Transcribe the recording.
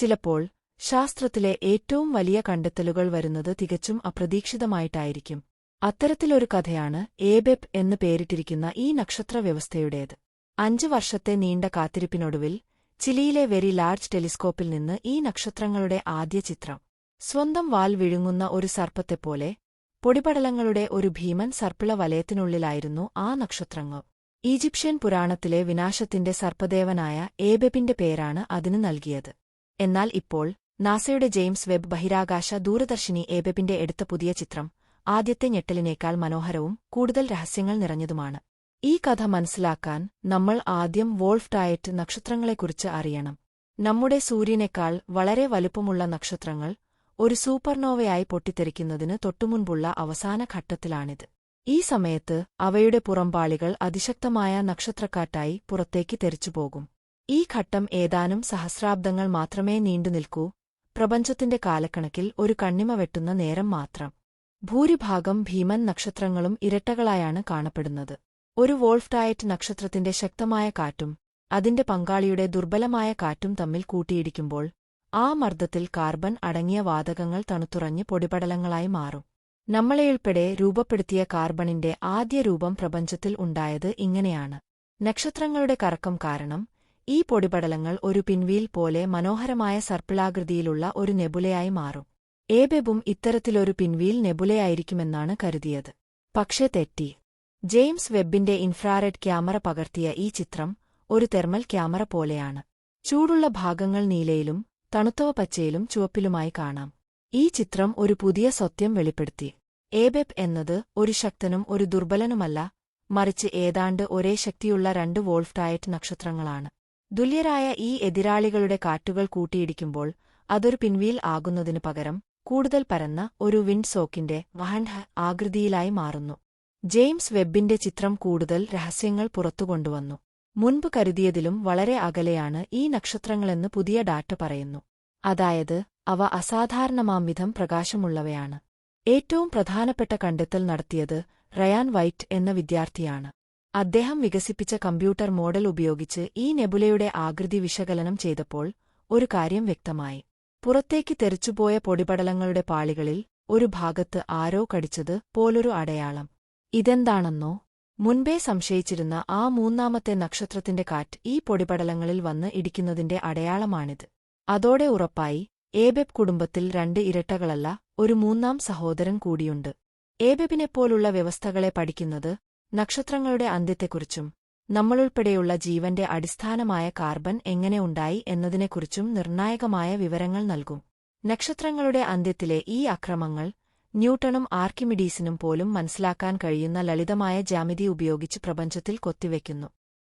ചിലപ്പോൾ ശാസ്ത്രത്തിലെ ഏറ്റവും വലിയ കണ്ടെത്തലുകൾ വരുന്നത് തികച്ചും അപ്രതീക്ഷിതമായിട്ടായിരിക്കും. അത്തരത്തിലൊരു കഥയാണ് ഏബെപ് എന്ന് പേരിട്ടിരിക്കുന്ന ഈ നക്ഷത്രവ്യവസ്ഥയുടേത്. അഞ്ചു വർഷത്തെ നീണ്ട കാത്തിരിപ്പിനൊടുവിൽ ചിലിയിലെ വെരി ലാർജ് ടെലിസ്കോപ്പിൽ നിന്ന് ഈ നക്ഷത്രങ്ങളുടെ ആദ്യ ചിത്രം. സ്വന്തം വാൽ വിഴുങ്ങുന്ന ഒരു സർപ്പത്തെപ്പോലെ പൊടിപടലങ്ങളുടെ ഒരു ഭീമൻ സർപ്പിള വലയത്തിനുള്ളിലായിരുന്നു ആ നക്ഷത്രങ്ങൾ. ഈജിപ്ഷ്യൻ പുരാണത്തിലെ വിനാശത്തിന്റെ സർപ്പദേവനായ ഏബെബിന്റെ പേരാണ് അതിന് നൽകിയത്. എന്നാൽ ഇപ്പോൾ നാസയുടെ ജെയിംസ് വെബ് ബഹിരാകാശ ദൂരദർശിനി ഏബെബിന്റെ എടുത്ത പുതിയ ചിത്രം ആദ്യത്തെ ഞെട്ടലിനേക്കാൾ മനോഹരവും കൂടുതൽ രഹസ്യങ്ങൾ നിറഞ്ഞതുമാണ്. ഈ കഥ മനസ്സിലാക്കാൻ നമ്മൾ ആദ്യം വോൾഫ് ഡയറ്റ് നക്ഷത്രങ്ങളെക്കുറിച്ച് അറിയണം. നമ്മുടെ സൂര്യനേക്കാൾ വളരെ വലുപ്പമുള്ള നക്ഷത്രങ്ങൾ ഒരു സൂപ്പർനോവയായി പൊട്ടിത്തെറിക്കുന്നതിന് തൊട്ടുമുൻപുള്ള അവസാന ഘട്ടത്തിലാണിത്. ഈ സമയത്ത് അവയുടെ പുറംപാളികൾ അതിശക്തമായ നക്ഷത്രക്കാറ്റായി പുറത്തേക്ക് തെറിച്ചുപോകും. ഈ ഘട്ടം ഏതാനും സഹസ്രാബ്ദങ്ങൾ മാത്രമേ നീണ്ടുനിൽക്കൂ പ്രപഞ്ചത്തിന്റെ കാലക്കണക്കിൽ ഒരു കണ്ണിമ വെട്ടുന്ന നേരം മാത്രം. ഭൂരിഭാഗം ഭീമൻ നക്ഷത്രങ്ങളും ഇരട്ടകളായാണ് കാണപ്പെടുന്നത്. ഒരു വോൾഫ്ഡായറ്റ് നക്ഷത്രത്തിന്റെ ശക്തമായ കാറ്റും അതിന്റെ പങ്കാളിയുടെ ദുർബലമായ കാറ്റും തമ്മിൽ കൂട്ടിയിടിക്കുമ്പോൾ ആ മർദ്ദത്തിൽ കാർബൺ അടങ്ങിയ വാതകങ്ങൾ തണുത്തുറഞ്ഞ് പൊടിപടലങ്ങളായി മാറും. നമ്മളെയുൾപ്പെടെ രൂപപ്പെടുത്തിയ കാർബണിന്റെ ആദ്യ രൂപം പ്രപഞ്ചത്തിൽ ഉണ്ടായത് ഇങ്ങനെയാണ്. നക്ഷത്രങ്ങളുടെ കറക്കം കാരണം ഈ പൊടിപടലങ്ങൾ ഒരു പിൻവീൽ പോലെ മനോഹരമായ സർപ്പിളാകൃതിയിലുള്ള ഒരു നെബുലയായി മാറും. ഏബെബും ഇത്തരത്തിലൊരു പിൻവീൽ നെബുലയായിരിക്കുമെന്നാണ് കരുതിയത്. പക്ഷേ തെറ്റി. ജെയിംസ് വെബിന്റെ ഇൻഫ്രാറെഡ് ക്യാമറ പകർത്തിയ ഈ ചിത്രം ഒരു തെർമൽ ക്യാമറ പോലെയാണ്. ചൂടുള്ള ഭാഗങ്ങൾ നീലയിലും തണുത്തവ പച്ചയിലും ചുവപ്പിലുമായി കാണാം. ഈ ചിത്രം ഒരു പുതിയ സത്യം വെളിപ്പെടുത്തി. ഏബെബ് എന്നത് ഒരു ശക്തനും ഒരു ദുർബലനുമല്ല മറിച്ച് ഏതാണ്ട് ഒരേ ശക്തിയുള്ള രണ്ട് വോൾഫ്ഡായറ്റ് നക്ഷത്രങ്ങളാണ്. തുല്യരായ ഈ എതിരാളികളുടെ കാറ്റുകൾ കൂട്ടിയിടിക്കുമ്പോൾ അതൊരു പിൻവീൽ ആകുന്നതിനു പകരം കൂടുതൽ പരന്ന ഒരു വിൻഡ് സോക്കിന്റെ വഹൻഹ ആകൃതിയിലായി മാറുന്നു. ജെയിംസ് വെബിന്റെ ചിത്രം കൂടുതൽ രഹസ്യങ്ങൾ പുറത്തുകൊണ്ടുവന്നു. മുൻപ് കരുതിയതിലും വളരെ അകലെയാണ് ഈ നക്ഷത്രങ്ങളെന്ന് പുതിയ ഡാറ്റ പറയുന്നു. അതായത് അവ അസാധാരണമാംവിധം പ്രകാശമുള്ളവയാണ്. ഏറ്റവും പ്രധാനപ്പെട്ട കണ്ടെത്തൽ നടത്തിയത് റയാൻ വൈറ്റ് എന്ന വിദ്യാർത്ഥിയാണ്. അദ്ദേഹം വികസിപ്പിച്ച കമ്പ്യൂട്ടർ മോഡൽ ഉപയോഗിച്ച് ഈ നെബുലയുടെ ആകൃതി വിശകലനം ചെയ്തപ്പോൾ ഒരു കാര്യം വ്യക്തമായി. പുറത്തേക്ക് തെറിച്ചുപോയ പൊടിപടലങ്ങളുടെ പാളികളിൽ ഒരു ഭാഗത്ത് ആരോ കടിച്ചത് പോലൊരു അടയാളം. ഇതെന്താണെന്നോ? മുൻപേ സംശയിച്ചിരുന്ന ആ മൂന്നാമത്തെ നക്ഷത്രത്തിന്റെ കാറ്റ് ഈ പൊടിപടലങ്ങളിൽ വന്ന് ഇടിക്കുന്നതിന്റെ അടയാളമാണിത്. അതോടെ ഉറപ്പായി ഏബെബ് കുടുംബത്തിൽ രണ്ട് ഇരട്ടകളല്ല ഒരു മൂന്നാം സഹോദരൻ കൂടിയുണ്ട്. ഏബെബിനെപ്പോലുള്ള വ്യവസ്ഥകളെ പഠിക്കുന്നത് നക്ഷത്രങ്ങളുടെ അന്ത്യത്തെക്കുറിച്ചും നമ്മളുൾപ്പെടെയുള്ള ജീവന്റെ അടിസ്ഥാനമായ കാർബൺ എങ്ങനെ ഉണ്ടായി എന്നതിനെക്കുറിച്ചും നിർണായകമായ വിവരങ്ങൾ നൽകും. നക്ഷത്രങ്ങളുടെ അന്ത്യത്തിലെ ഈ അക്രമങ്ങൾ ന്യൂട്ടണും ആർക്കിമിഡീസിനും പോലും മനസ്സിലാക്കാൻ കഴിയുന്ന ലളിതമായ ജാമിതി ഉപയോഗിച്ച് പ്രപഞ്ചത്തിൽ കൊത്തിവെക്കുന്നു.